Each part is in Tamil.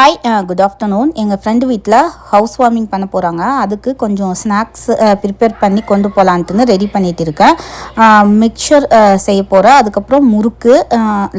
ஹாய் குட் ஆஃப்டர்நூன் எங்கள் ஃப்ரெண்டு வீட்டில் ஹவுஸ் வார்மிங் பண்ண போகிறாங்க அதுக்கு கொஞ்சம் ஸ்நாக்ஸ் ப்ரிப்பேர் uh, பண்ணி கொண்டு போகலான்ட்டுன்னு ரெடி பண்ணிட்டு இருக்கேன். மிக்சர் uh, செய்ய போகிறேன் அதுக்கப்புறம் முறுக்கு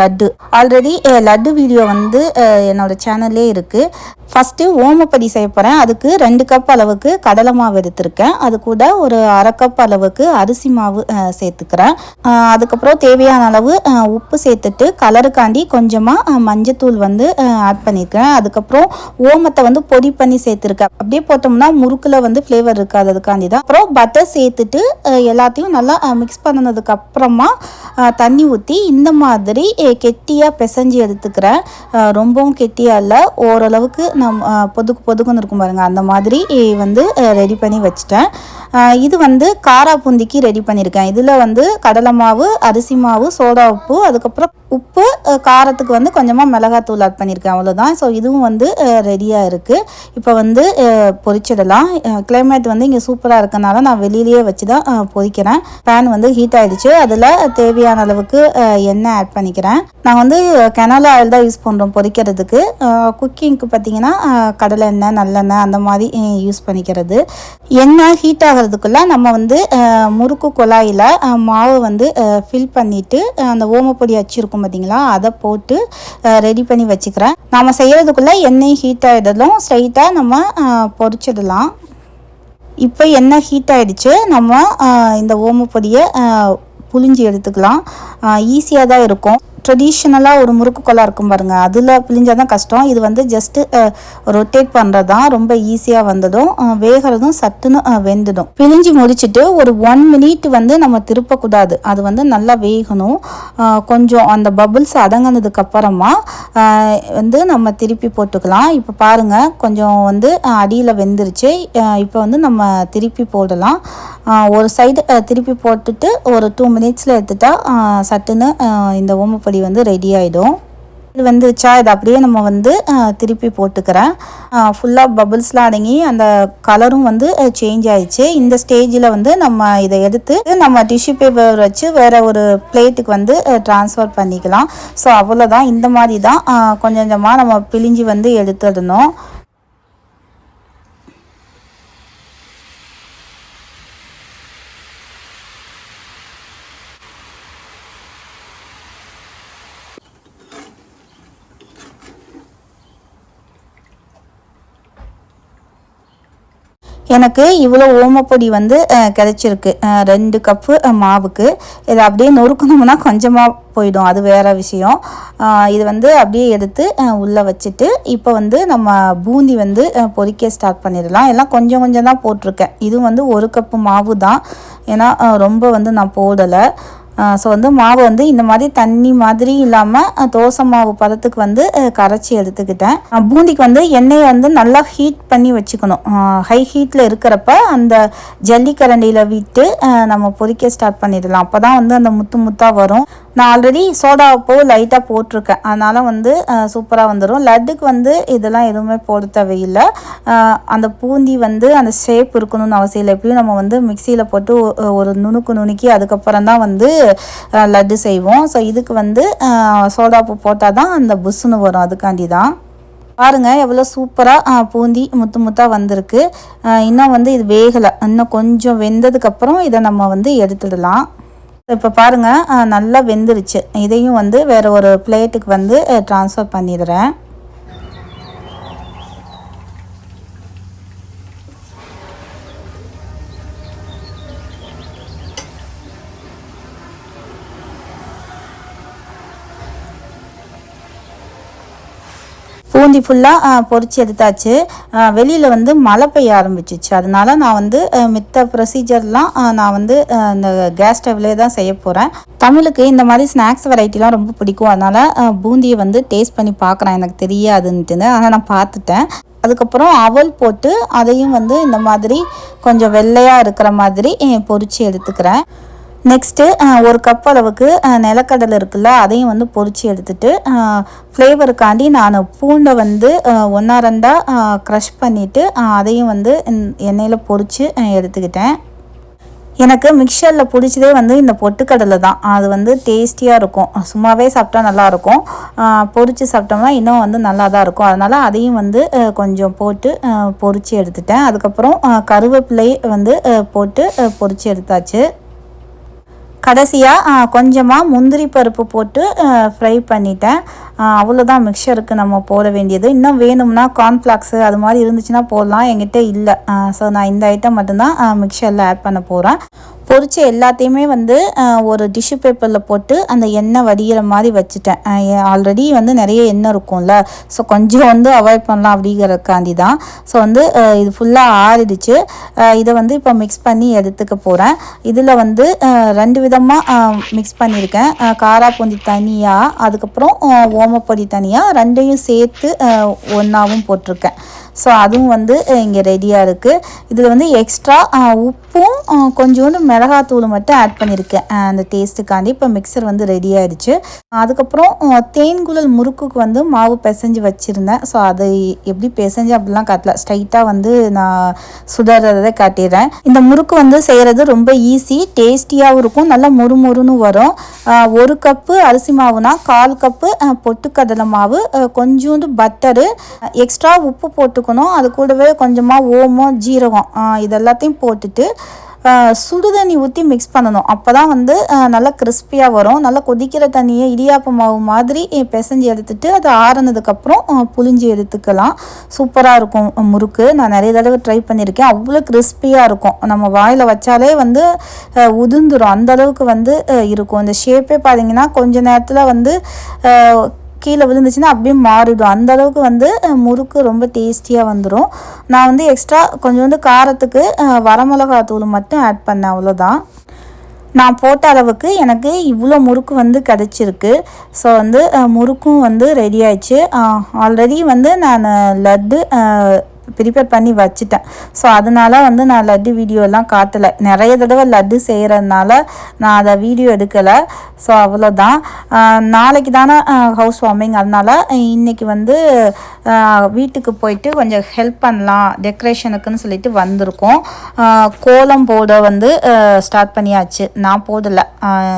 laddu. Already uh, laddu video வந்து என்னோடய சேனல்லே இருக்குது ஃபஸ்ட்டு ஓமப்படி செய்ய போகிறேன் அதுக்கு ரெண்டு கப் அளவுக்கு கடலை மாவு எடுத்திருக்கேன். அது கூட ஒரு அரை கப் அளவுக்கு அரிசி மாவு சேர்த்துக்கிறேன். அதுக்கப்புறம் தேவையான அளவு உப்பு சேர்த்துட்டு கலருக்காண்டி கொஞ்சமாக மஞ்சத்தூள் வந்து ஆட் பண்ணியிருக்கேன் அதுக்கப்புறம் ஓமத்தை வந்து பொடி பண்ணி சேர்த்துருக்கேன் அப்படியே போட்டோம்னா முறுக்கில் வந்து ஃப்ளேவர் இருக்காது அதுக்காண்டி தான். அப்புறம் பட்டர் சேர்த்துட்டு எல்லாத்தையும் நல்லா மிக்ஸ் பண்ணினதுக்கு அப்புறமா தண்ணி ஊற்றி இந்த மாதிரி கெட்டியாக பிசைஞ்சு எடுத்துக்கிறேன். ரொம்பவும் கெட்டியாக இல்லை. ஓரளவுக்கு நம் பொதுக்கு பொதுக்குன்னு இருக்கும் பாருங்கள் அந்த மாதிரி வந்து ரெடி பண்ணி வச்சுட்டேன். இது வந்து காரா பூந்திக்கு ரெடி பண்ணியிருக்கேன் இதில் வந்து கடலை மாவு அரிசி மாவு சோடா உப்பு அதுக்கப்புறம் உப்பு காரத்துக்கு வந்து கொஞ்சமாக மிளகாத்தூள் ஆட் பண்ணியிருக்கேன் அவ்வளோதான் ஸோ இது இதுவும் வந்து ரெடியாக இருக்குது இப்போ வந்து பொரிச்சிடலாம். கிளைமேட் வந்து இங்கே சூப்பராக இருக்கனால நான் வெளியிலேயே வச்சு தான் பொரிக்கிறேன். பேன் வந்து ஹீட் ஆகிடுச்சு அதில் தேவையான அளவுக்கு எண்ணெய் ஆட் பண்ணிக்கிறேன். நான் வந்து கெனலா ஆயில் தான் யூஸ் பண்ணுறோம் பொரிக்கிறதுக்கு. குக்கிங்க்கு பார்த்தீங்கன்னா கடலை எண்ணெய் நல்லெண்ணெய் அந்த மாதிரி யூஸ் பண்ணிக்கிறது. எண்ணெய் ஹீட் ஆகிறதுக்குள்ளே நம்ம வந்து முறுக்கு குழாயில் மாவு வந்து ஃபில் பண்ணிவிட்டு அந்த ஓமப்பொடி வச்சுருக்கோம் பார்த்தீங்களா அதை போட்டு ரெடி பண்ணி வச்சுக்கிறேன். நம்ம அதுக்குள்ளே எண்ணெய் ஹீட் ஆகிடலும் ஸ்ட்ரைட்டாக நம்ம பொறிச்சிடலாம் இப்போ எண்ணெய் ஹீட் ஆகிடுச்சு நம்ம இந்த ஓமப்பொடியை அஹ், புழிஞ்சு எடுத்துக்கலாம். ஈஸியாக தான் இருக்கும். ட்ரெடிஷ்னலாக ஒரு முறுக்கு கொலா இருக்கும் பாருங்கள் அதில் பிழிஞ்சால் தான் கஷ்டம். இது வந்து ஜஸ்ட்டு ரொட்டேட் பண்ணுறது தான் ரொம்ப ஈஸியாக வந்ததும் வேகிறதும் சட்டுன்னு வெந்துடும். பிழிஞ்சு முடிச்சுட்டு ஒரு ஒன் மினிட் வந்து நம்ம திருப்பக்கூடாது. அது வந்து நல்லா வேகணும். கொஞ்சம் அந்த பபுள்ஸ் அடங்கினதுக்கு அப்புறமா வந்து நம்ம திருப்பி போட்டுக்கலாம். இப்போ பாருங்கள் கொஞ்சம் வந்து அடியில் வெந்துருச்சு. இப்போ வந்து நம்ம திருப்பி போடலாம். ஒரு சைடு திருப்பி போட்டுட்டு ஒரு டூ மினிட்ஸில் எடுத்துட்டா சட்டுன்னு இந்த ஓமப்பொடி வந்து ரெடி ஆகிடும் இது வந்துருச்சா இது அப்படியே நம்ம வந்து திருப்பி போட்டுக்கிறேன். ஃபுல்லாக பபுள்ஸ்லாம் அடங்கி அந்த கலரும் வந்து சேஞ்ச் ஆயிடுச்சு. இந்த ஸ்டேஜில் வந்து நம்ம இதை எடுத்து நம்ம டிஷ்யூ பேப்பர் வச்சு வேறு ஒரு பிளேட்டுக்கு வந்து ட்ரான்ஸ்ஃபர் பண்ணிக்கலாம். ஸோ அவ்வளோதான் இந்த மாதிரி தான் கொஞ்சம் கொஞ்சமாக நம்ம பிழிஞ்சு வந்து எடுத்துடணும். எனக்கு இவ்வளோ ஓமப்பொடி வந்து கிடச்சிருக்கு. கிடைச்சிருக்கு ரெண்டு கப்பு மாவுக்கு. இதை அப்படியே நொறுக்கணும்னா கொஞ்சமாக போயிடும். அது வேறு விஷயம். இது வந்து அப்படியே எடுத்து உள்ளே வச்சுட்டு இப்போ வந்து நம்ம பூந்தி வந்து பொறிக்க பொரிக்க ஸ்டார்ட் பண்ணிடலாம். எல்லாம் கொஞ்சம் கொஞ்சம் தான் போட்டிருக்கேன். இதுவும் வந்து ஒரு கப்பு மாவு தான். ஏன்னா ரொம்ப வந்து நான் போடலை. ஸோ வந்து மாவு வந்து இந்த மாதிரி தண்ணி மாதிரி இல்லாமல் தோசை மாவு பதத்துக்கு வந்து கரைச்சி எடுத்துக்கிட்டேன். பூந்திக்கு வந்து எண்ணெயை வந்து நல்லா ஹீட் பண்ணி வச்சுக்கணும். ஹை ஹீட்டில் இருக்கிறப்ப அந்த ஜல்லிக்கரண்டியில் விட்டு நம்ம பொரிக்க ஸ்டார்ட் பண்ணிடலாம். அப்போ தான் வந்து அந்த முத்து முத்தாக வரும். நான் ஆல்ரெடி சோடா உப்பு லைட்டாக போட்டிருக்கேன். அதனால் வந்து சூப்பராக வந்துடும் லட்டுக்கு வந்து இதெல்லாம் எதுவுமே போட தேவையில்லை. அந்த பூந்தி வந்து அந்த ஷேப் இருக்கணும்னு அவசியம் இல்லை. எப்படியும் நம்ம வந்து மிக்சியில் போட்டு ஒரு நுணுக்கு நுணுக்கி அதுக்கப்புறம் தான் வந்து லட்டு செய்வோம். ஸோ இதுக்கு வந்து சோடாப்பு சோடா உப்பு போட்டால் தான் அந்த புஷ்ஷுன்னு வரும். அதுக்காண்டி தான். பாருங்க எவ்வளோ சூப்பராக பூந்தி முத்து முத்தாக வந்திருக்கு. இன்னும் வந்து இது வேகலை. இன்னும் கொஞ்சம் வெந்ததுக்கப்புறம் இதை நம்ம வந்து எடுத்துடலாம். இப்போ பாருங்கள் நல்லா வெந்துருச்சு. இதையும் வந்து வேறு ஒரு பிளேட்டுக்கு வந்து ட்ரான்ஸ்ஃபர் பண்ணிடுறேன். பூந்தி ஃபுல்லாக பொறிச்சு எடுத்தாச்சு. வெளியில் வந்து மழை பெய்ய ஆரம்பிச்சிச்சு. அதனால நான் வந்து மித்த ப்ரொசீஜர்லாம் நான் வந்து இந்த கேஸ் ஸ்டவ்லேயே தான் செய்ய போகிறேன் தமிழுக்கு இந்த மாதிரி ஸ்நாக்ஸ் வெரைட்டிலாம் ரொம்ப பிடிக்கும். அதனால் பூந்தியை வந்து டேஸ்ட் பண்ணி பார்க்குறேன். எனக்கு தெரியாதுன்ட்டுன்னு. ஆனால் நான் பார்த்துட்டேன். அதுக்கப்புறம் அவல் போட்டு அதையும் வந்து இந்த மாதிரி கொஞ்சம் வெள்ளையாக இருக்கிற மாதிரி பொறிச்சு எடுத்துக்கிறேன். நெக்ஸ்ட்டு ஒரு கப் அளவுக்கு நிலக்கடலை இருக்குல்ல அதையும் வந்து பொறிச்சு எடுத்துட்டு ஃப்ளேவருக்காண்டி நான் பூண்டை வந்து ஒன்றா ரெண்டாக க்ரஷ் பண்ணிவிட்டு அதையும் வந்து எண்ணெயில் பொறிச்சு எடுத்துக்கிட்டேன். எனக்கு மிக்சரில் பிடிச்சதே வந்து இந்த பொட்டுக்கடலை தான். அது வந்து டேஸ்டியாக இருக்கும். சும்மாவே சாப்பிட்டா நல்லாயிருக்கும் பொரித்து சாப்பிட்டோம்னா இன்னும் வந்து நல்லா தான் இருக்கும். அதனால் அதையும் வந்து கொஞ்சம் போட்டு பொரித்து எடுத்துட்டேன். அதுக்கப்புறம் கருவேப்பிலை வந்து போட்டு பொரித்து எடுத்தாச்சு. கடைசியாக கொஞ்சமாக முந்திரி பருப்பு போட்டு ஃப்ரை பண்ணிட்டேன். அவ்வளோதான் மிக்சருக்கு நம்ம போட வேண்டியது. இன்னும் வேணும்னா கார்ன்ஃப்ளாக்ஸு அது மாதிரி இருந்துச்சுன்னா போடலாம். என்கிட்ட இல்லை. ஸோ நான் இந்த ஐட்டம் மட்டும்தான் மிக்சரில் ஆட் பண்ண போகிறேன் பொரிச்ச எல்லாத்தையுமே வந்து ஒரு டிஷ்யூ பேப்பரில் போட்டு அந்த எண்ணெய் வடிகிற மாதிரி வச்சுட்டேன். ஆல்ரெடி வந்து நிறைய எண்ணெய் இருக்கும்ல. ஸோ கொஞ்சம் வந்து அவாய்ட் பண்ணலாம் அப்படிங்கிறக்காண்டி தான். ஸோ வந்து இது ஃபுல்லாக ஆறிடுச்சு. இதை வந்து இப்போ மிக்ஸ் பண்ணி எடுத்துக்க போகிறேன் இதில் வந்து ரெண்டு விதமாக மிக்ஸ் பண்ணியிருக்கேன். அஹ், காரா பூந்தி தனியாக அதுக்கப்புறம் ஓ ஓமப்பொடி தனியாக ரெண்டையும் சேர்த்து ஒன்றாவும் போட்டிருக்கேன். ஸோ அதுவும் வந்து இங்கே ரெடியாக இருக்குது இதில் வந்து எக்ஸ்ட்ரா உப்பும் கொஞ்சோண்டு மிளகாத்தூள் மட்டும் ஆட் பண்ணியிருக்கேன் அந்த டேஸ்ட்டுக்காண்டி இப்போ மிக்சர் வந்து ரெடி ஆயிடுச்சு அதுக்கப்புறம் தேன்குழல் முறுக்குக்கு வந்து மாவு பிசைஞ்சு வச்சுருந்தேன். ஸோ அதை எப்படி பிசைஞ்சு அப்படிலாம் காட்டல. ஸ்ட்ரைட்டாக வந்து நான் சுடறதை காட்டிடுறேன். இந்த முறுக்கு வந்து செய்கிறது ரொம்ப ஈஸி டேஸ்டியாகவும் இருக்கும். நல்லா மொறுமொறுன்னு வரும். ஒரு கப்பு அரிசி மாவுனா கால் கப்பு பொட்டுக்கடலை மாவு கொஞ்சோண்டு பட்டரு எக்ஸ்ட்ரா உப்பு போட்டு போட்டுக்கணும் அது கூடவே கொஞ்சமாக ஓமம் ஜீரகம் இதெல்லாத்தையும் இது எல்லாத்தையும் போட்டுட்டு சுடு தண்ணி ஊற்றி மிக்ஸ் பண்ணணும். அப்போ தான் வந்து நல்லா கிறிஸ்பியாக வரும். நல்லா கொதிக்கிற தண்ணியை இடியாப்ப மாவு மாதிரி பிசைஞ்சு எடுத்துட்டு அது ஆறுனதுக்கப்புறம் புளிஞ்சு எடுத்துக்கலாம். சூப்பராக இருக்கும் முறுக்கு. நான் நிறைய தடவை ட்ரை பண்ணியிருக்கேன். அவ்வளோ கிறிஸ்பியாக இருக்கும். நம்ம வாயில் வச்சாலே வந்து உதிர்ந்துடும் அந்தளவுக்கு வந்து இருக்கும். இந்த ஷேப்பே பார்த்தீங்கன்னா கொஞ்ச நேரத்தில் வந்து கீழே விழுந்துச்சுன்னா அப்படியே மாறிடும். அந்த அளவுக்கு வந்து முறுக்கு ரொம்ப டேஸ்டியாக வந்துடும் நான் வந்து எக்ஸ்ட்ரா கொஞ்சோண்டு காரத்துக்கு வரமிளகா தூள் மட்டும் ஆட் பண்ணேன் அவ்வளோதான் நான் போட்ட அளவுக்கு எனக்கு இவ்வளோ முறுக்கு வந்து கிடச்சிருக்கு. ஸோ வந்து முறுக்கும் வந்து ரெடி ஆயிடுச்சு. ஆல்ரெடி வந்து நான் லட்டு ப்ரிப்பேர் பண்ணி வச்சுட்டேன். ஸோ அதனால வந்து நான் லட்டு வீடியோலாம் காட்டலை. நிறைய தடவை லட்டு செய்கிறதுனால நான் அதை வீடியோ எடுக்கலை. ஸோ அவ்வளோதான் நாளைக்கு தானே ஹவுஸ் வார்மிங் அதனால இன்னைக்கு வந்து வீட்டுக்கு போயிட்டு கொஞ்சம் ஹெல்ப் பண்ணலாம். டெக்கரேஷனுக்குன்னு சொல்லிட்டு வந்திருக்கோம். கோலம் போட வந்து ஸ்டார்ட் பண்ணியாச்சு. நான் போடலை.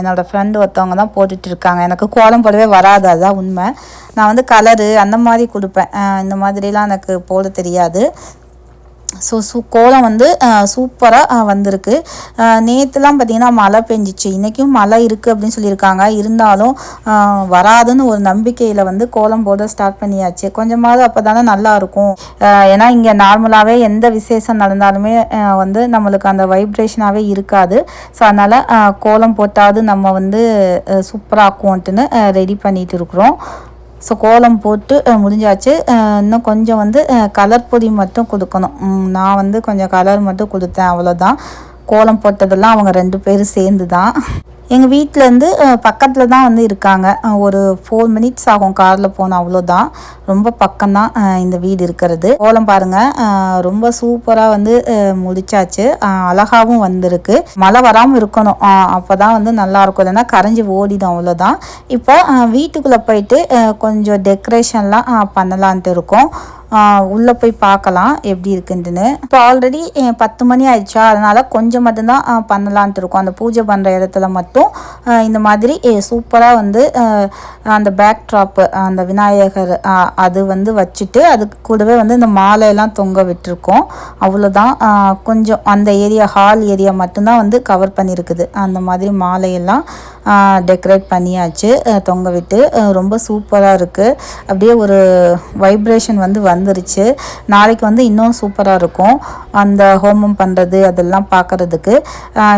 என்னோடய ஃப்ரெண்டு ஒருத்தவங்க தான் போட்டுட்ருக்காங்க எனக்கு கோலம் போடவே வராது. அதுதான் உண்மை. நான் வந்து கலரு அந்த மாதிரி கொடுப்பேன். இந்த மாதிரிலாம் எனக்கு போட தெரியாது. ஸோ சூ கோலம் வந்து சூப்பராக வந்திருக்கு. நேற்றுலாம் பார்த்திங்கன்னா மழை பெஞ்சிச்சு. இன்றைக்கும் மழை இருக்குது அப்படின்னு சொல்லியிருக்காங்க. இருந்தாலும் வராதுன்னு ஒரு நம்பிக்கையில் வந்து கோலம் போட ஸ்டார்ட் பண்ணியாச்சு. கொஞ்சமாவது அப்போ தானே நல்லாயிருக்கும் ஏன்னா இங்கே நார்மலாகவே எந்த விசேஷம் நடந்தாலுமே வந்து நம்மளுக்கு அந்த வைப்ரேஷனாகவே இருக்காது. ஸோ அதனால் கோலம் போட்டாவது நம்ம வந்து சூப்பராக ஆக்குவோன்ட்டுன்னு ரெடி பண்ணிகிட்டு இருக்கிறோம். ஸோ கோலம் போட்டு முடிஞ்சாச்சு. இன்னும் கொஞ்சம் வந்து கலர் பொடி மட்டும் கொடுக்கணும். நான் வந்து கொஞ்சம் கலர் மட்டும் கொடுத்தேன் அவ்வளோதான் கோலம் போட்டதெல்லாம் அவங்க ரெண்டு பேரும் சேர்ந்து தான் எங்கள் வீட்டிலேருந்து பக்கத்தில் தான் வந்து இருக்காங்க. ஒரு ஃபோர் மினிட்ஸ் ஆகும் காரில் போனால் அவ்வளோதான் ரொம்ப பக்கம்தான் இந்த வீடு இருக்கிறது. கோலம் பாருங்கள் ரொம்ப சூப்பராக வந்து முடிச்சாச்சு. அழகாகவும் வந்திருக்கு. மழை வராமல் இருக்கணும். அப்போ தான் வந்து நல்லா இருக்கும் இல்லைன்னா கரைஞ்சி ஓடிடும் அவ்வளோதான் இப்போ வீட்டுக்குள்ளே போயிட்டு கொஞ்சம் டெக்கரேஷன்லாம் பண்ணலான்ட்டு இருக்கோம். உள்ளே போய் பார்க்கலாம் எப்படி இருக்குன்ட்டுன்னு. இப்போ ஆல்ரெடி பத்து மணி ஆயிடுச்சா? அதனால் கொஞ்சம் மட்டும்தான் பண்ணலான்ட்டு இருக்கோம். அந்த பூஜை பண்ணுற இடத்துல மட்டும் இந்த மாதிரி சூப்பராக வந்து அந்த பேக் ட்ராப்பு அந்த விநாயகர் அது வந்து வச்சுட்டு அதுக்கு கூடவே வந்து இந்த மாலையெல்லாம் தொங்க விட்டுருக்கோம். அவ்வளோதான் கொஞ்சம் அந்த ஏரியா ஹால் ஏரியா மட்டும்தான் வந்து கவர் பண்ணியிருக்குது அந்த மாதிரி மாலையெல்லாம் டெக்கரேட் பண்ணியாச்சு. தொங்க விட்டு ரொம்ப சூப்பராக இருக்குது அப்படியே ஒரு வைப்ரேஷன் வந்து வந்து வந்துருச்சு நாளைக்கு வந்து இன்னும் சூப்பராக இருக்கும். அந்த ஹோமம் பண்ணுறது அதெல்லாம் பார்க்குறதுக்கு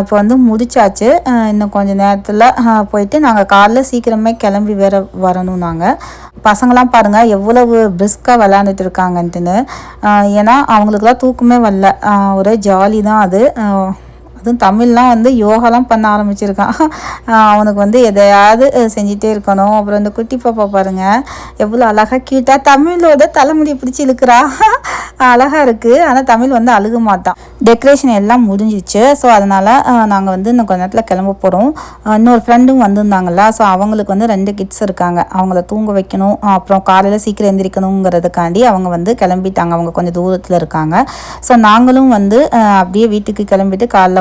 இப்போ வந்து முடிச்சாச்சு. இன்னும் கொஞ்சம் நேரத்தில் போயிட்டு நாங்கள் காலைல சீக்கிரமே கிளம்பி வேற வரணும் நாங்கள் பசங்களாம் பாருங்கள் எவ்வளவு பிரிஸ்காக விளாண்டுட்டு இருக்காங்கன்ட்டுன்னு. ஏன்னா அவங்களுக்குலாம் தூக்கமே வரல. ஒரே ஜாலி தான் அது அதுவும் தமிழ்லாம் வந்து யோகாலாம் பண்ண ஆரம்பிச்சிருக்கான். அவனுக்கு வந்து எதையாவது செஞ்சிட்டே இருக்கணும். அப்புறம் இந்த குட்டி பாப்பா பாருங்க. எவ்வளோ அழகாக க்யூட்டாக தமிழோட தலைமுடி பிடிச்சி இழுக்கிறா. அழகாக இருக்குது ஆனால் தமிழ் வந்து அழுக மாட்டான். டெக்கரேஷன் எல்லாம் முடிஞ்சிச்சு. ஸோ அதனால் நாங்கள் வந்து இன்னும் கொஞ்ச நேரத்தில் கிளம்ப போகிறோம் இன்னொரு ஃப்ரெண்டும் வந்திருந்தாங்கல்ல. ஸோ அவங்களுக்கு வந்து ரெண்டு கிட்ஸ் இருக்காங்க. அவங்கள தூங்க வைக்கணும். அப்புறம் காலையில் சீக்கிரம் எந்திரிக்கணுங்கிறதுக்காண்டி அவங்க வந்து கிளம்பிட்டாங்க. அவங்க கொஞ்சம் தூரத்தில் இருக்காங்க. ஸோ நாங்களும் வந்து அப்படியே வீட்டுக்கு கிளம்பிட்டு காலைல